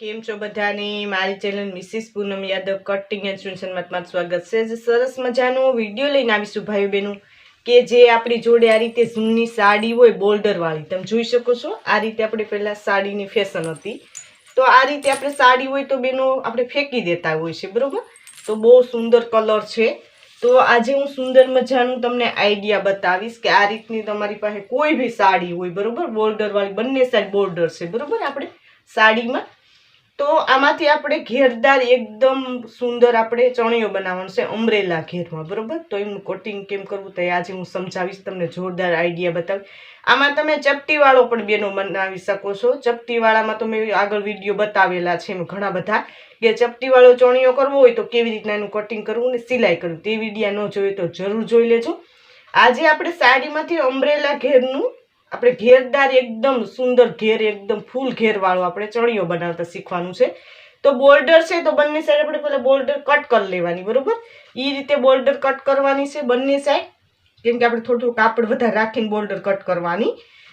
કેમ છો બધાને? મારી channel Mrs Poonam Yadav cutting and સુનસન તમારું સ્વાગત છે. જે સરસ મજાનો વીડિયો લઈને આવીશું ભાઈ બહેનો, કે જે આપણી જોડે આ રીતે ઝૂમની સાડી હોય બોલ્ડરવાળી, તમે જોઈ શકો છો, આ રીતે આપણે પહેલાં સાડીની ફેશન હતી. તો આ રીતે આપણે સાડી હોય તો બેનો આપણે ફેંકી દેતા હોય છે, બરાબર? તો બહુ સુંદર કલર છે. તો આજે હું સુંદર મજાનું તમને આઈડિયા બતાવીશ કે આ રીતની તમારી પાસે કોઈ બી સાડી હોય, બરોબર? બોર્ડરવાળી, બંને સાઈડ બોર્ડર છે, બરોબર? આપણે સાડીમાં તો આમાંથી આપણે ઘેરદાર એકદમ સુંદર આપણે ચણિયો બનાવવાનો છે અમરેલા ઘેરમાં, બરાબર? તો એમનું કોટિંગ કેમ કરવું તો આજે હું સમજાવીશ, તમને જોરદાર આઈડિયા બતાવી આમાં તમે ચપટીવાળો પણ બેનો બનાવી શકો છો. ચપટીવાળામાં તો મેં આગળ વીડિયો બતાવેલા છે ઘણા બધા કે ચપટીવાળો ચણિયો કરવો હોય તો કેવી રીતના એનું કટિંગ કરવું ને સિલાઈ કરવું. તે વિડીયા ન જોઈએ તો જરૂર જોઈ લેજો. આજે આપણે સાડીમાંથી અમરેલા ઘેરનું આપણે ઘેરદાર એકદમ સુંદર ઘેર, એકદમ ફૂલ ઘેરવાળો આપણે ચણિયો બનાવતા શીખવાનું છે. તો બોર્ડર છે તો બંને સાઈડ આપણે પહેલાં બોર્ડર કટ કરી લેવાની, બરોબર? એ રીતે બોર્ડર કટ કરવાની છે બંને સાઈડ કેમ કે આપણે થોડું થોડું કાપડ વધારે રાખીને બોર્ડર કટ કરવાની.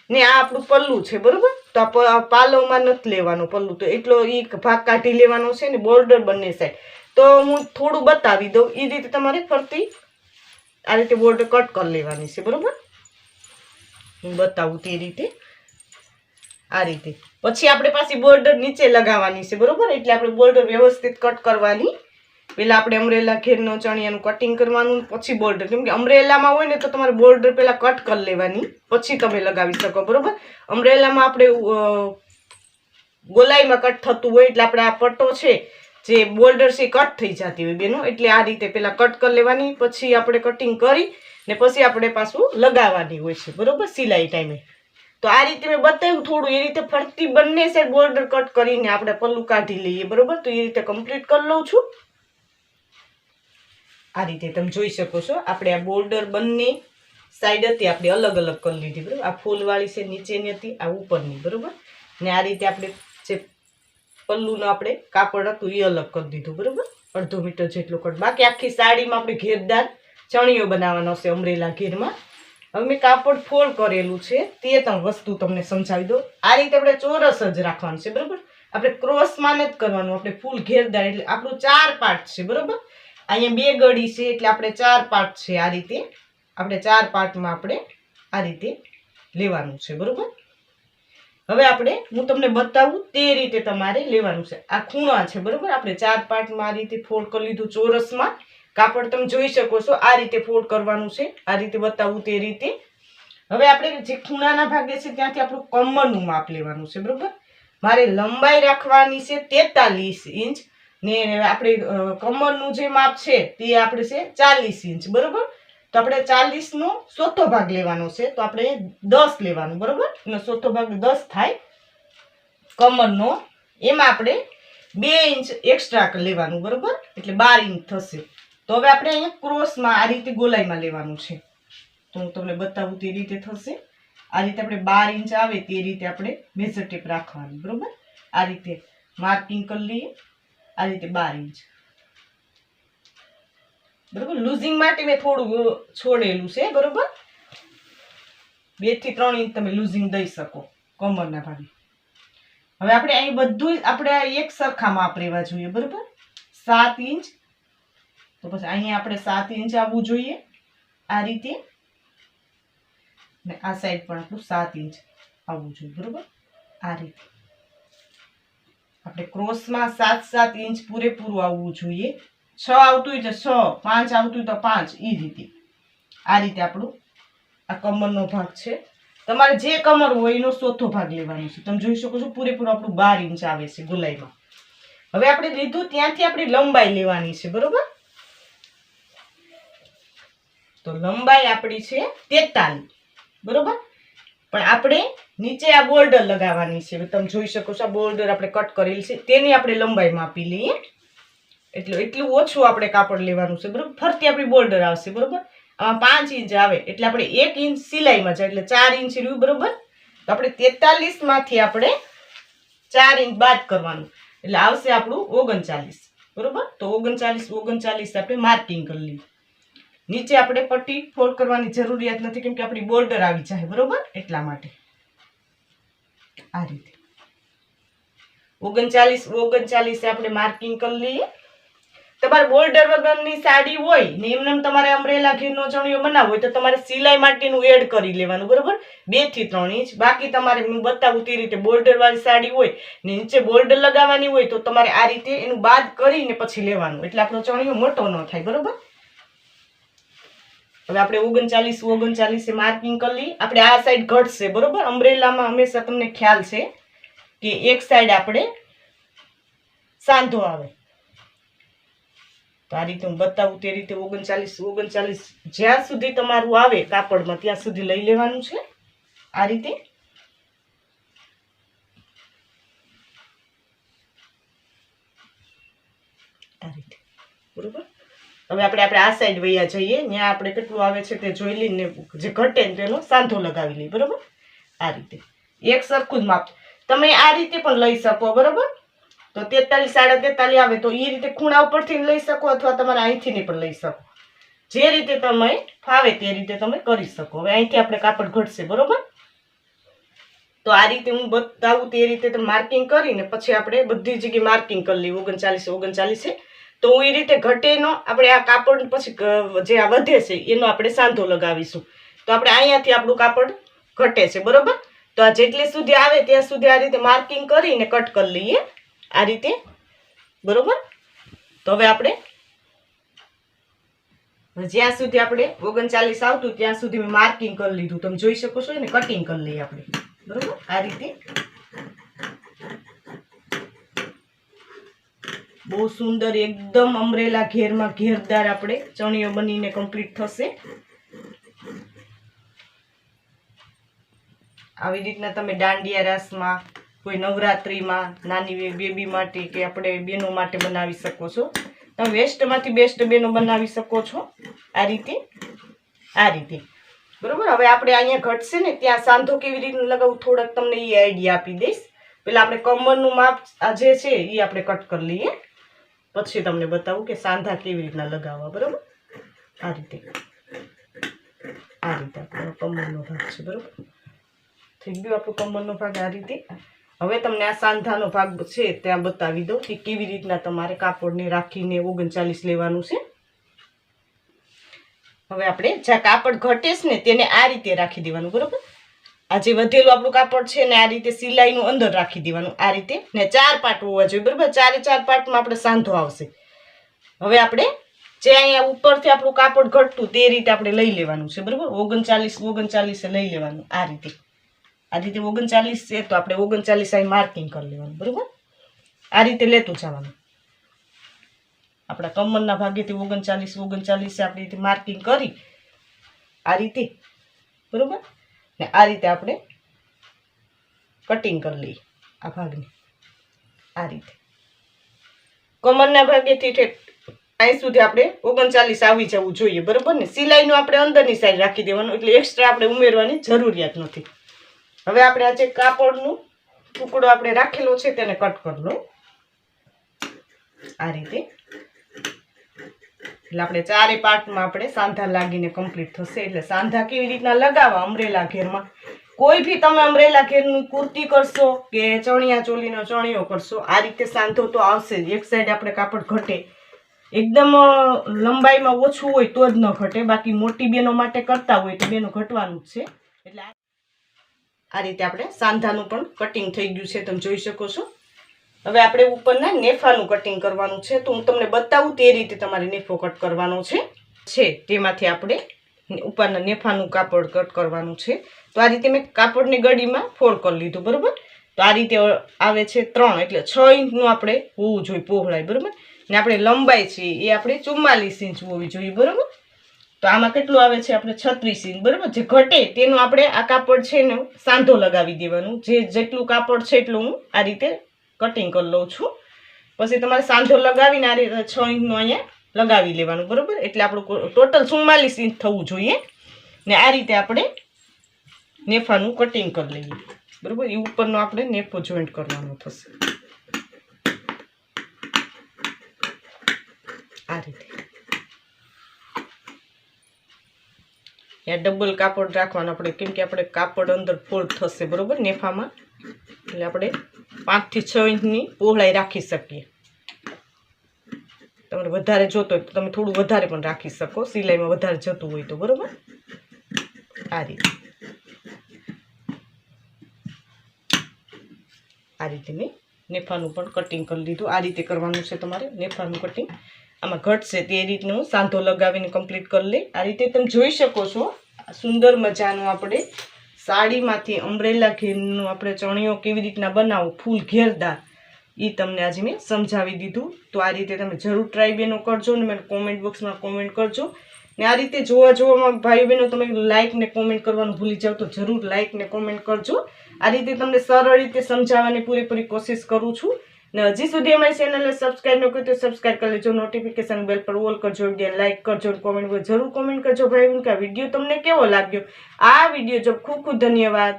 ને આ આપણું પલ્લું છે, બરાબર? તો આ પાલવમાં નથી લેવાનું પલ્લું. તો એટલો એ ભાગ કાઢી લેવાનો છે ને બોર્ડર બંને સાઈડ તો હું થોડું બતાવી દઉં. એ રીતે તમારે ફરતી આ રીતે બોર્ડર કટ કરી લેવાની છે, બરોબર? હું બતાવું તે રીતે. આ રીતે. પછી આપણે પાછી બોર્ડર નીચે લગાવવાની છે, બરોબર? એટલે આપણે બોર્ડર વ્યવસ્થિત કટ કરવાની. પેલા આપણે અમરેલા ઘેરનો, ચણિયાનું કટિંગ કરવાનું, પછી બોર્ડર. કેમ કે અમરેલામાં હોય ને તો તમારે બોર્ડર પેલા કટ કરી લેવાની. પછી તમે લગાવી શકો, બરોબર? અમરેલામાં આપણે ગોલાઈમાં કટ થતું હોય એટલે આપણે આ પટ્ટો છે, જે બોર્ડર છે કટ થઈ જતી હોય બેનો. એટલે આ રીતે પેલા કટ કરી લેવાની, પછી આપણે કટિંગ કરી ને પછી આપણે પાછું લગાવવાની હોય છે, બરોબર? સિલાઈ ટાઈમે. તો આ રીતે મેં બતાવ્યું થોડું, એ રીતે ફરતી બંને સાઈડ બોર્ડર કટ કરીને આપણે પલ્લું કાઢી લઈએ, બરોબર? તો એ રીતે કમ્પ્લીટ કરી લઉં છું. આ રીતે તમે જોઈ શકો છો, આપણે આ બોર્ડર બંને સાઈડ હતી, આપણે અલગ અલગ કરી લીધી, બરાબર? આ ફૂલવાળી છે, નીચેની હતી, આ ઉપરની, બરાબર? ને આ રીતે આપણે જે પલ્લુનો આપણે કાપડ હતું, એ અલગ કરી દીધું, બરાબર? અડધો મીટર જેટલું કટ બાકી આખી સાડીમાં આપણે ઘેરદાર ચણિયો બનાવવાનો છે અમરેલા ઘેરમાં. હવે મેં કાપડ ફોલ્ડ કરેલું છે, તે તમે વસ્તુ તમને સમજાવી દો આ રીતે આપણે ચોરસ જ રાખવાનું છે, બરાબર? આપણે ક્રોસમાં જ કરવાનું, આપણે ફૂલ ઘેરદાર, એટલે આપણું ચાર પાર્ટ છે, બરોબર? અહીંયા બે ગળી છે, એટલે આપણે ચાર પાર્ટ છે આ રીતે. આપણે ચાર પાર્ટમાં આપણે આ રીતે લેવાનું છે, બરાબર? હવે આપણે, હું તમને બતાવું તે રીતે તમારે લેવાનું છે. આ ખૂણા છે, બરોબર? આપણે ચાર પાર્ટમાં આ રીતે ફોલ્ડ કરી લીધું ચોરસમાં. કાપડ તમે જોઈ શકો છો, આ રીતે ફોલ્ડ કરવાનું છે, આ રીતે બતાવું તે રીતે. હવે આપણે જે ખૂણાના ભાગે છે ત્યાંથી આપણું કમરનું માપ લેવાનું છે, બરોબર? મારે લંબાઈ રાખવાની છે તેતાલીસ ઇંચ, ને આપણે કમરનું જે માપ છે તે આપણે છે ચાલીસ ઇંચ, બરોબર? તો આપણે ચાલીસનો ચોથો ભાગ લેવાનો છે, તો આપણે દસ લેવાનું, બરોબર? અને ચોથો ભાગ દસ થાય. કમરનો, એમાં આપણે બે ઇંચ એક્સ્ટ્રા લેવાનું, બરોબર? એટલે બાર ઇંચ થશે. તો હવે આપણે અહીંયા ક્રોસમાં આ રીતે ગોલાઈમાં લેવાનું છે. તો હું તમને બતાવું તે રીતે થશે. આ રીતે આપણે બાર ઇંચ આવે તે રીતે આપણે મેઝર ટેપ રાખવાની, બરોબર? આ રીતે માર્કિંગ કરી લઈએ. આ રીતે બાર ઇંચ. બરોબર? લૂઝિંગ માટે મેં થોડું છોડેલું છે, બરોબર? બેથી ત્રણ ઇંચ તમે લૂઝિંગ દઈ શકો, કમરના ભાગે. હવે આપણે અહીં બધું આપણે એક સરખામાં આપ રહેવા જોઈએ, બરોબર? સાત ઇંચ તો પછી અહીંયા આપણે સાત ઇંચ આવવું જોઈએ આ રીતે. ને આ સાઈડ પણ આપણું સાત ઇંચ આવવું જોઈએ, બરોબર? આ રીતે. આપણે ક્રોસમાં સાત સાત ઇંચ પૂરેપૂરું આવવું જોઈએ. છ આવતું હોય તો છ, પાંચ આવતું હોય તો પાંચ એ રીતે. આ રીતે આપણું આ કમરનો ભાગ છે. તમારે જે કમર હોય એનો ચોથો ભાગ લેવાનો છે. તમે જોઈ શકો છો પૂરેપૂરું આપણું બાર ઇંચ આવે છે ગુલાઈમાં. હવે આપણે લીધું ત્યાંથી આપણી લંબાઈ લેવાની છે, બરોબર? તો લંબાઈ આપણી છે તેતાલીસ. બરોબર? પણ આપણે નીચે આ બોર્ડર લગાવવાની છે. તમે જોઈ શકો છો આ બોર્ડર આપણે કટ કરેલી છે. તેની આપણે લંબાઈ માપી લઈએ. એટલે એટલું ઓછું આપણે કાપડ લેવાનું છે. બરોબર? ફરતી આપણી બોર્ડર આવશે. બરોબર? આમાં પાંચ ઇંચ આવે. એટલે આપણે એક ઇંચ સિલાઈમાં જાય. એટલે ચાર ઇંચ રહ્યું. બરોબર? તો આપણે તેતાલીસમાંથી આપણે ચાર ઇંચ બાદ કરવાનું. એટલે આવશે આપણું ઓગણચાલીસ. બરોબર? તો ઓગણચાલીસ ઓગણચાલીસ આપણે માર્કિંગ કરી લઈએ નીચે આપણે પટ્ટી ફોલ્ડ કરવાની જરૂરિયાત નથી, કેમ કે આપણી બોર્ડર આવી જાય, બરોબર? એટલા માટે. આ રીતે. ઓગણચાલીસ, ઓગણચાલીસે આપણે માર્કિંગ કરી લઈએ. તમારે બોર્ડર વગરની સાડી હોય ને એમને તમારે અમરેલા ઘેરનો ચણિયો બનાવવો હોય તો તમારે સિલાઈ માટેનું એડ કરી લેવાનું, બરોબર? બેથી ત્રણ ઇંચ. બાકી તમારે, હું બતાવું તે રીતે બોર્ડર વાળી સાડી હોય ને નીચે બોર્ડર લગાવવાની હોય તો તમારે આ રીતે એનું બાદ કરીને પછી લેવાનું. એટલે આપણો ચણિયો મોટો ન થાય, બરોબર? હવે આપણે ઓગણચાલીસ, ઓગણચાલીસે માર્કિંગ કરી આપણે આ સાઈડ ઘટશે, બરોબર? અમરેલામાં હંમેશા તમને ખ્યાલ છે કે એક સાઈડ આપણે સાંધો આવે. તો આ રીતે હું બતાવું તે રીતે ઓગણચાલીસ ઓગણચાલીસ જ્યાં સુધી તમારું આવે કાપડમાં, ત્યાં સુધી લઈ લેવાનું છે. આ રીતે. આ રીતે. બરોબર? હવે આપણે આપણે આ સાઈડ વૈયા જઈએ ત્યાં આપણે કેટલું આવે છે તે જોઈ લઈને જે ઘટે તેનો સાંધો લગાવી લઈએ, બરોબર? આ રીતે. એક સરખું જ માપ. તમે આ રીતે પણ લઈ શકો, બરોબર? તો તેતાલીસ, સાડા તેતાલીસ આવે તો એ રીતે ખૂણા ઉપરથી લઈ શકો અથવા તમારે અહીંથી પણ લઈ શકો. જે રીતે તમે ફાવે તે રીતે તમે કરી શકો. હવે અહીંથી આપણે કાપડ ઘટશે, બરોબર? તો આ રીતે હું બતાવું તે રીતે માર્કિંગ કરીને પછી આપણે બધી જગ્યાએ માર્કિંગ કરી લઈએ. ઓગણચાલીસ, ઓગણચાલીસે. તો હું એ રીતે ઘટેનો આપણે આ કાપડ પછી જે આ વધે છે, એનો આપણે સાંધો લગાવીશું. તો આપણે અહીંયાથી આપણું કાપડ ઘટે છે, બરોબર? તો આ જેટલી સુધી આવે ત્યાં સુધી આ રીતે માર્કિંગ કરીને કટ કરી લઈએ, આ રીતે, બરોબર? તો હવે આપણે જ્યાં સુધી આપણે ઓગણચાલીસ આવતું, ત્યાં સુધી મેં માર્કિંગ કરી લીધું. તમે જોઈ શકો છો ને કટિંગ કરી લઈએ આપણે. બરોબર? આ રીતે બહુ સુંદર એકદમ અમરેલા ઘેરમાં ઘેરદાર આપણે ચણિયો બનીને કમ્પ્લીટ થશે. આવી રીતના તમે દાંડિયા રાસમાં, કોઈ નવરાત્રિમાં, નાની બેબી માટે કે આપણે બેનો માટે બનાવી શકો છો. તમે વેસ્ટમાંથી બેસ્ટ બેનો બનાવી શકો છો. આ રીતે આ રીતે. બરોબર? હવે આપણે અહીંયા ઘટશે ને, ત્યાં સાંધો કેવી રીતે લગાવવું થોડાક તમને એ આઈડિયા આપી દઈશ. પેલા આપણે કમરનું માપ જે છે એ આપણે કટ કરી લઈએ. પછી તમને બતાવું કે સાંધા કેવી રીતના લગાવવા, બરોબર? આ રીતે. આ રીતે આપણો કમરનો ભાગ છે, બરોબર? થઈ ગયો આપણો કમરનો ભાગ આ રીતે. હવે તમને આ સાંધાનો ભાગ છે ત્યાં બતાવી દઉં કે કેવી રીતના તમારે કાપડને રાખીને ઓગણચાલીસ લેવાનું છે. હવે આપણે જ્યાં કાપડ ઘટે ને તેને આ રીતે રાખી દેવાનું, બરોબર? આ જે વધેલું આપણું કાપડ છે ને આ રીતે સિલાઈનું અંદર રાખી દેવાનું, આ રીતે ને ચાર પાટ હોવા જોઈએ, બરાબર? ચારે ચાર પાટમાં આપણે સાંધો આવશે. હવે આપણે જે અહીંયા ઉપરથી આપણું કાપડ ઘટતું તે રીતે આપણે લઈ લેવાનું છે, બરાબર? ઓગણચાલીસ, ઓગણચાલીસે લઈ લેવાનું આ રીતે. આ રીતે ઓગણચાલીસ છે તો આપણે ઓગણચાલીસ અહીં માર્કિંગ કરી લેવાનું, બરોબર? આ રીતે લેતું જવાનું. આપણા કમરના ભાગેથી ઓગણચાલીસ, ઓગણચાલીસે આપણે માર્કિંગ કરી આ રીતે, બરોબર? ને આ રીતે આપણે કટિંગ કરી લઈએ આ ભાગને. આ રીતે. કમરના ભાગેથી ઠેઠ અહીં સુધી આપણે ઓગણચાલીસ આવી જવું જોઈએ, બરોબર ને? સિલાઈનું આપણે અંદરની સાઈડ રાખી દેવાનું, એટલે એક્સ્ટ્રા આપણે ઉમેરવાની જરૂરિયાત નથી. હવે આપણે આ જે કાપડનું ટુકડો આપણે રાખેલો છે તેને કટ કરી લો આ રીતે. એટલે આપણે ચારે પાર્ટમાં આપણે સાંધા લાગીને કમ્પ્લીટ થશે. એટલે સાંધા કેવી રીતના લગાવવા? અમરેલા ઘેરમાં. કોઈ બી તમે અમરેલા ઘેરની કુર્તી કરશો કે ચણિયા ચોલીનો ચણિયો કરશો, આ રીતે સાંધો તો આવશે જ. એક સાઈડ આપણે કાપડ ઘટે. એકદમ લંબાઈમાં ઓછું હોય તો જ ન ઘટે. બાકી મોટી બેનો માટે કરતા હોય તો બેનો ઘટવાનું જ છે. એટલે આ રીતે આપણે સાંધાનું પણ કટિંગ થઈ ગયું છે. તમે જોઈ શકો છો. હવે આપણે ઉપરના નેફાનું કટિંગ કરવાનું છે. તો હું તમને બતાવું તે રીતે તમારે નેફો કટ કરવાનો છે. છે, તેમાંથી આપણે ઉપરના નેફાનું કાપડ કટ કરવાનું છે. તો આ રીતે મેં કાપડની ગળીમાં ફોલ્ડ કરી લીધું, બરાબર? તો આ રીતે આવે છે ત્રણ, એટલે છ ઇંચનું આપણે હોવું જોઈએ પહોળાઈ, બરાબર? ને આપણે લંબાઈ છે એ આપણે ચુમ્માલીસ ઇંચ હોવી જોઈએ, બરાબર? તો આમાં કેટલું આવે છે? આપણે છત્રીસ ઇંચ, બરાબર? જે ઘટે તેનું આપણે આ કાપડ છે ને સાંધો લગાવી દેવાનું. જે જેટલું કાપડ છે એટલું હું આ રીતે કટિંગ કરી લઉં છું. પછી તમારે સાંધો લગાવીને આ રીતે છ ઇંચનું અહીંયા લગાવી લેવાનું, બરાબર? એટલે આપણું ટોટલ ચુમ્માલીસ ઇંચ થવું જોઈએ. ને આ રીતે આપણે નેફાનું કટિંગ કરી લઈએ. બરાબર? એ ઉપરનો આપણે નેફો જોઈન્ટ કરવાનો થશે. આ રીતે. ત્યાં ડબલ કાપડ રાખવાનું આપણે કેમ કે આપણે કાપડ અંદર ફોલ્ડ થશે, બરાબર? નેફામાં. એટલે આપણે પાંચથી છ ઇંચની પહોળાઈ રાખી શકીએ. તમારે વધારે જોતો હોય તો તમે થોડું વધારે પણ રાખી શકો. સિલાઈમાં વધારે જતું હોય તો, બરાબર? આ રીતે. આ રીતે મેં નેફાનું પણ કટિંગ કરી લીધું આ રીતે કરવાનું છે તમારે નેફાનું કટિંગ આમાં ઘટશે તે રીતનું સાંધો લગાવીને કમ્પ્લીટ કરી લે આ રીતે તમે જોઈ શકો છો સુંદર મજાનું આપણે સાડીમાંથી અમરેલા ઘેરનું આપણે ચણિયો કેવી રીતના બનાવો, ફૂલ ઘેરદાર એ તમને આજે મેં સમજાવી દીધું. તો આ રીતે તમે જરૂર ટ્રાય બેનો કરજો ને મને કોમેન્ટ બોક્સમાં કોમેન્ટ કરજો. ને આ રીતે જોવા જોવામાં ભાઈ બહેનો તમે લાઇક ને કોમેન્ટ કરવાનું ભૂલી જાઓ તો જરૂર લાઇક ને કોમેન્ટ કરજો. આ રીતે તમને સરળ રીતે સમજાવવાની પૂરેપૂરી કોશિશ કરું છું. ને હજી સુધી અમારી ચેનલને સબસ્ક્રાઈબ ન કરી તો સબસ્ક્રાઈબ કરી લેજો. નોટિફિકેશન બેલ પર ઓલ કરજો વીડિયો લાઇક કરજો કોમેન્ટ જરૂર કોમેન્ટ કરજો ભાઈ કે વીડિયો તમને કેવો લાગ્યો? આ વીડિયો જો ખૂબ ખૂબ ધન્યવાદ.